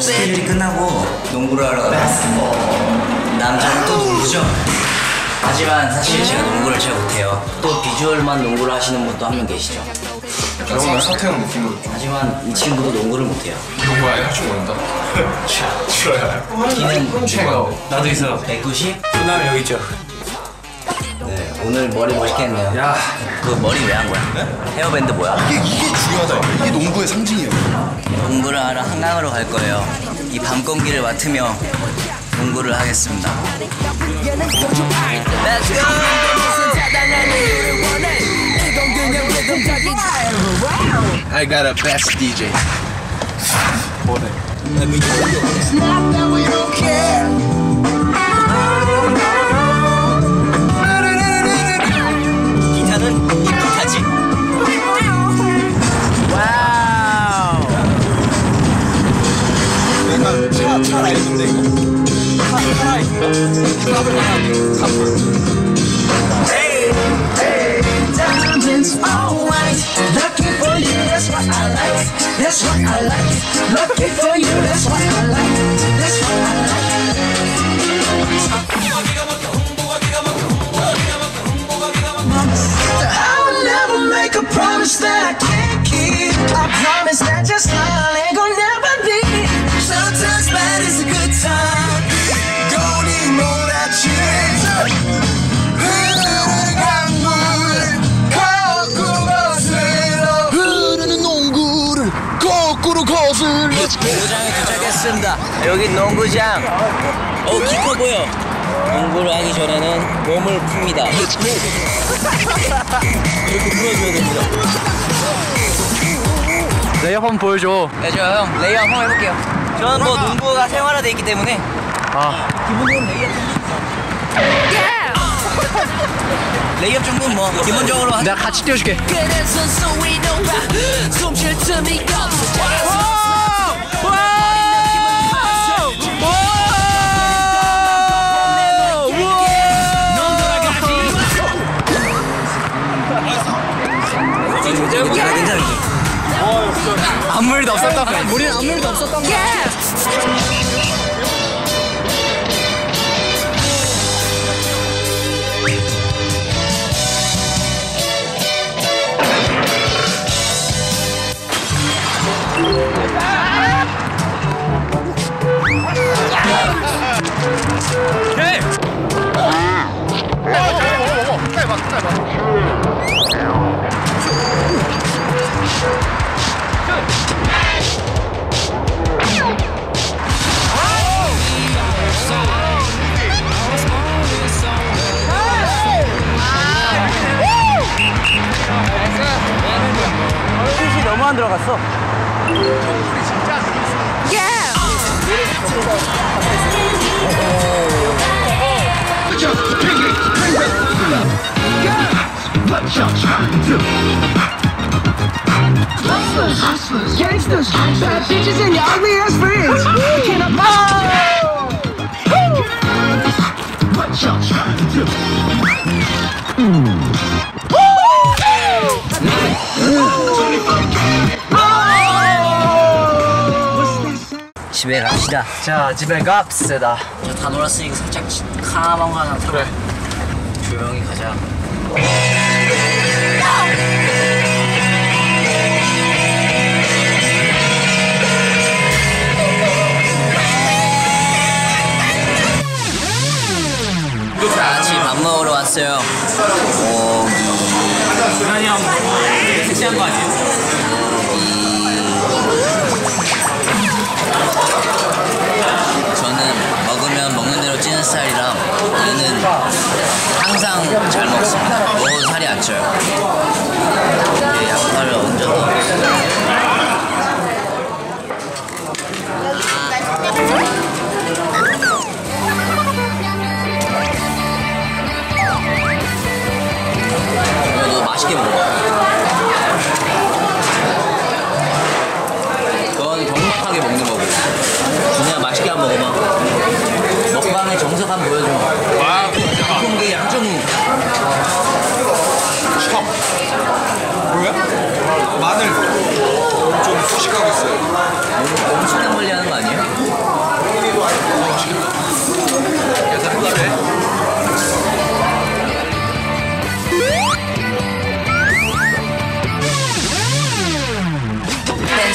스케줄이 끝나고 농구를 하러 가요. 남자는 또 농구죠. 하지만 사실 제가 농구를 잘 못해요. 또 비주얼만 농구를 하시는 분도 한 명 계시죠. 영어는 서태웅 느낌으로 좀 하지만 이 친구도 농구를 못해요. 농구 아예 할줄 모른다 싫어요 키는 최고 나도 있어. 190? 누나는 여기 있죠. 네, 오늘 머리 멋있게 했네요. 야. 그 머리 왜 한 거야? 헤어밴드 뭐야? 이게, 이게 중요하다 이게 농구의 상징이에요 농구를 하러 한강으로 갈 거예요. 이 밤 공기를 맡으며 농구를 하겠습니다. Let's go! I got a best DJ 기타 All white, lucky for you, that's what I like. That's what I like. Lucky for 농구장에 도착했습니다. 여기 농구장. 어, 키커 보여. 농구를 하기 전에는 몸을 풉니다. 이렇게 풀어줘야 됩니다. 레이업 한번 보여줘. 네, 저 형, 레이업 한번 해볼게요. 저는 뭐 농구가 생활화돼 있기 때문에 아. 기본적으로 레이업 정도. 레이업 정도는 뭐 기본적으로 하- 내가 같이 뛰어줄게. 없어 이거 내가 괜찮은지. 아무 일도 없었다. 우리는 아무 일도 없었던 거야. 안 들어갔어. Gangsters, bad bitches, and your ugly ass friends. Can I 집에 갑시다. 자, 집에 갑시다. 저다 놀았으니까 살짝 카만 거 하나 그래 조용히 가자. 다 같이 밥 먹으러 왔어요. 고기, 되게 섹시한 거 아니에요? 저는 스타일이라 얘는 항상 잘 먹습니다. 먹어도 살이 안 쪄요.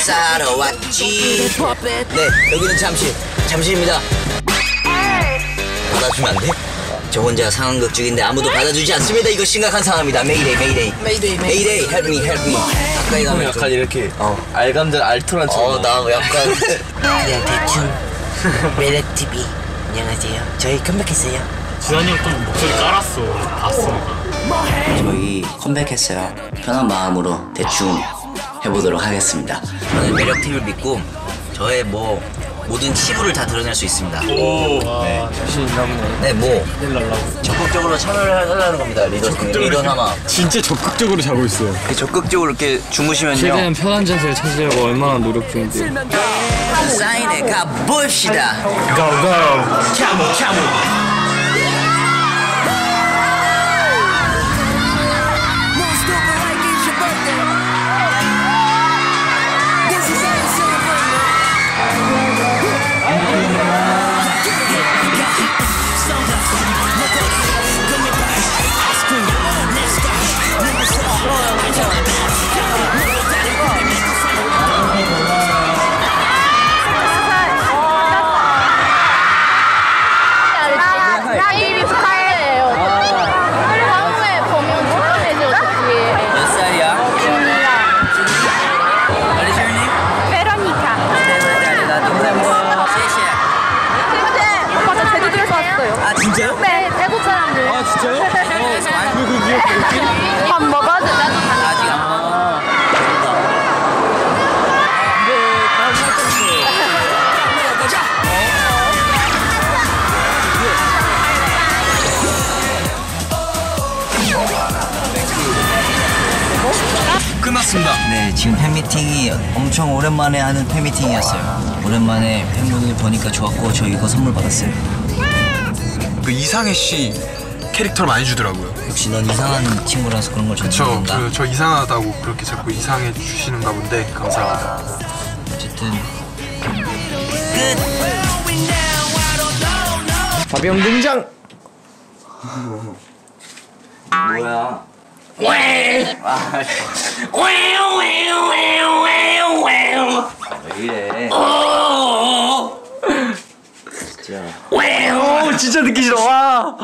사러 왔지. 네 여기는 잠실 잠실입니다. 받아주면 안 돼? 저 혼자 상황극 중인데 아무도 받아주지 않습니다. 이거 심각한 상황입니다. 메이데이 메이데이 메이데이 메이데이 help me help me. 가까이 가면 약간 이렇게 알감들 알토란처럼 어나 약간 네 대충. 매력TV 안녕하세요. 저희 컴백했어요. 지환이 형좀 목소리 깔았어. 봤어. 저희 컴백했어요. 편한 마음으로 대충 해보도록 하겠습니다. 저는 매력 TV를 믿고 저의 뭐 모든 치부를 다 드러낼 수 있습니다. 아, 자신 있나 보네. 네, 뭐일 날라고. 적극적으로 참여를 하려는 겁니다. 리더 리더 남아. 진짜 적극적으로 자고 있어요. 적극적으로 이렇게 주무시면요. 최대한 편한 자세를 찾으려고 얼마나 노력 중인지. 사인회 가 봅시다. 나이비 왔어요. 아 진짜요? 네, 태국 사람들. 아 진짜요? 밥 먹어도 나도 다. 아직 안 먹어. 끝났습니다 네, 지금 팬미팅이 엄청 오랜만에 하는 팬미팅이었어요. 오랜만에 팬분들 보니까 좋았고 저 이거 선물 받았어요. 그 이상해 씨 캐릭터를 많이 주더라고요 역시 넌 이상한 친구라서 그런 걸 건가? 그, 저 이상하다고 그렇게 자꾸 이상해 주시는가 본데 감사합니다 어쨌든 가병 등장. 뭐야? 진짜 듣기 싫어. 와.